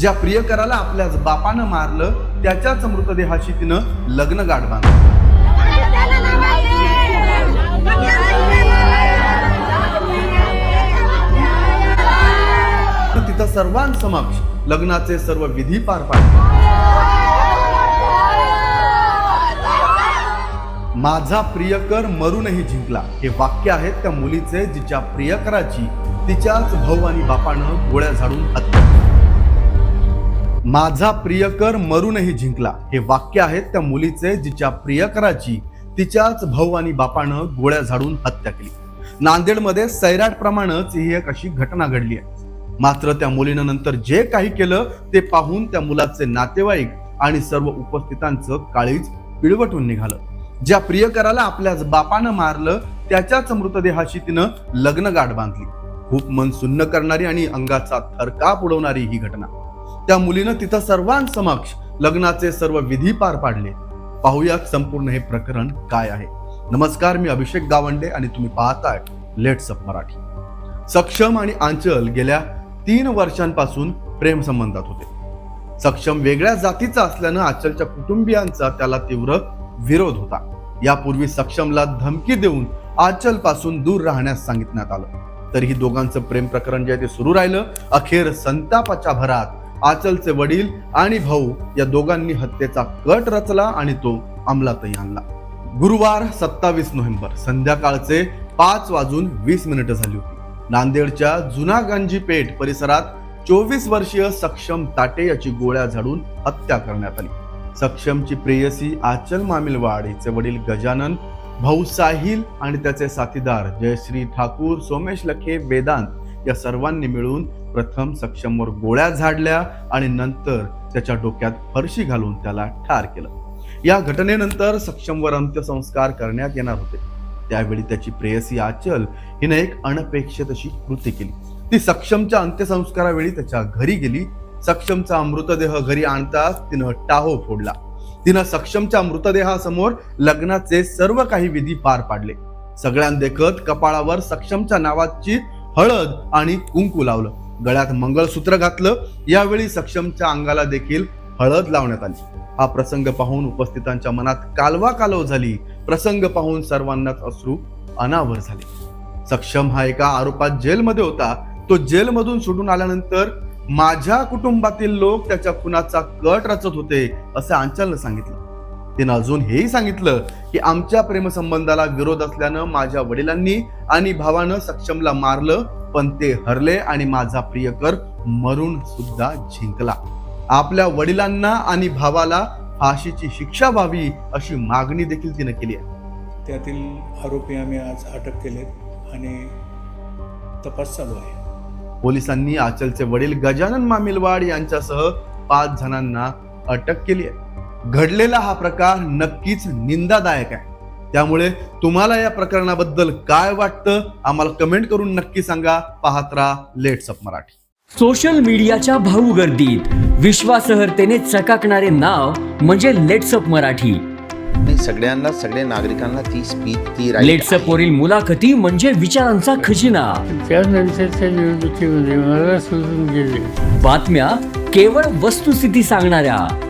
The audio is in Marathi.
ज्या प्रियकराला आपल्याच बापानं मारलं त्याच्याच मृतदेहाशी तिनं लग्न गाठ बांधलं. तिथं सर्वांसमक्ष लग्नाचे सर्व विधी पार पाडले. माझा प्रियकर मरूनही जिंकला. हे वाक्य आहे त्या मुलीचे जिच्या प्रियकराची तिच्याच भाऊ आणि बापानं गोळ्या झाडून हत्या केली. माझा प्रियकर मरूनही जिंकला. हे वाक्य आहे त्या मुलीचे जिच्या प्रियकराची तिच्याच भाऊ आणि बापानं गोळ्या झाडून हत्या केली. नांदेडमध्ये सैराट प्रमाणच ही एक अशी घटना घडली आहे. मात्र त्या मुलीनं नंतर जे काही केलं ते पाहून त्या मुलाचे नातेवाईक आणि सर्व उपस्थितांचं काळीज पिळवटून निघालं. ज्या प्रियकराला आपल्याच बापानं मारलं त्याच्याच मृतदेहाशी तिनं लग्न गाठ बांधली. खूप मन सुन्न करणारी आणि अंगाचा थरकाप उडवणारी ही घटना. त्या मुलीनं तिथं सर्वांसमक्ष लग्नाचे सर्व विधी पार पाडले. पाहूयात संपूर्ण हे प्रकरण काय आहे. नमस्कार मी अभिषेक गावंडे आणि तुम्ही पाहताय लेट्स अप मराठी. सक्षम आणि आंचल गेल्या तीन वर्षांपासून प्रेम संबंधात होते. सक्षम वेगळ्या जातीचा असल्यानं आचलच्या कुटुंबियांचा त्याला तीव्र विरोध होता. यापूर्वी सक्षमला धमकी देऊन आचलपासून दूर राहण्यास सांगितण्यात आलं. तरीही दोघांचं प्रेम प्रकरण जे आहे ते सुरू राहिलं. अखेर संतापाच्या भरात आचलचे वडील आणि भाऊ या दोघांनी हत्येचा कट रचला आणि तो अंमलातही आणला. गुरुवार सत्तावीस नोव्हेंबर संध्याकाळचे पाच वाजून वीस मिनिटं झाली होती. नांदेडच्या जुना गांजी पेठ परिसरात चोवीस वर्षीय सक्षम ताटे याची गोळ्या झाडून हत्या करण्यात आली. सक्षमची प्रेयसी आचल मामिलवाड हिचे वडील गजानन भाऊ साहिल आणि त्याचे साथीदार जयश्री ठाकूर सोमेश लखे वेदांत या सर्वांनी मिळून प्रथम सक्षमवर गोळ्या झाडल्या आणि नंतर त्याच्या डोक्यात फरशी घालून त्याला ठार केलं. या घटनेनंतर सक्षमवर अंत्यसंस्कार करण्यात येणार होते. त्यावेळी त्याची प्रेयसी आचल हिने एक अनपेक्षित अशी कृती केली. ती सक्षमच्या अंत्यसंस्कारावेळी त्याच्या घरी गेली. सक्षमचा मृतदेह घरी आणताच तिनं टाहो फोडला. तिनं सक्षमच्या मृतदेहासमोर लग्नाचे सर्व काही विधी पार पाडले. सगळ्यांदेखत कपाळावर सक्षमच्या नावाची हळद आणि कुंकू लावलं. गळ्यात मंगळसूत्र घातलं. यावेळी सक्षमच्या अंगाला देखील हळद लावण्यात आली. हा प्रसंग पाहून उपस्थितांच्या मनात कालवा कालव झाली. प्रसंग पाहून सर्वांनाच अश्रू अनावर झाले. सक्षम हा एका आरोपात जेलमध्ये होता. तो जेलमधून सुटून आल्यानंतर माझ्या कुटुंबातील लोक त्याच्या खुनाचा कट रचत होते असं आंचलनं सांगितलं. तिनं अजून हेही सांगितलं की आमच्या प्रेमसंबंधाला विरोध असल्यानं माझ्या वडिलांनी आणि भावानं सक्षमला मारलं पण ते हरले आणि माझा प्रियकर मरून सुद्धा जिंकला. आपल्या वडिलांना आणि भावाला फाशीची शिक्षा व्हावी अशी मागणी देखील तिनं केली आहे. त्यातील आरोपी आम्ही आज अटक केलेत आणि तपास चालू आहे. पोलिसांनी आचलचे वडील गजानन मामिलवाड यांच्यासह पाच जणांना अटक केली आहे. घडलेला हा प्रकार नक्कीच निंदादायक आहे. त्यामुळे तुम्हाला या प्रकरणाबद्दल काय वाटतं आम्हाला कमेंट करून नक्की सांगा. पाहत राहा लेट्स अप मराठी. सोशल मीडियाच्या भाऊ गर्दीत विश्वासार्हतेने चकाकणारे नाव म्हणजे लेट्सअप मराठी. नाही सगळ्यांना सगळ्या नागरिकांना ती स्पीच ती right लेट्सअप आहे. वरील मुलाखती म्हणजे विचारांचा खजिना. त्यानंतरच्या निवडणुकीमध्ये मला सोडून गेले. बातम्या केवळ वस्तुस्थिती सांगणाऱ्या.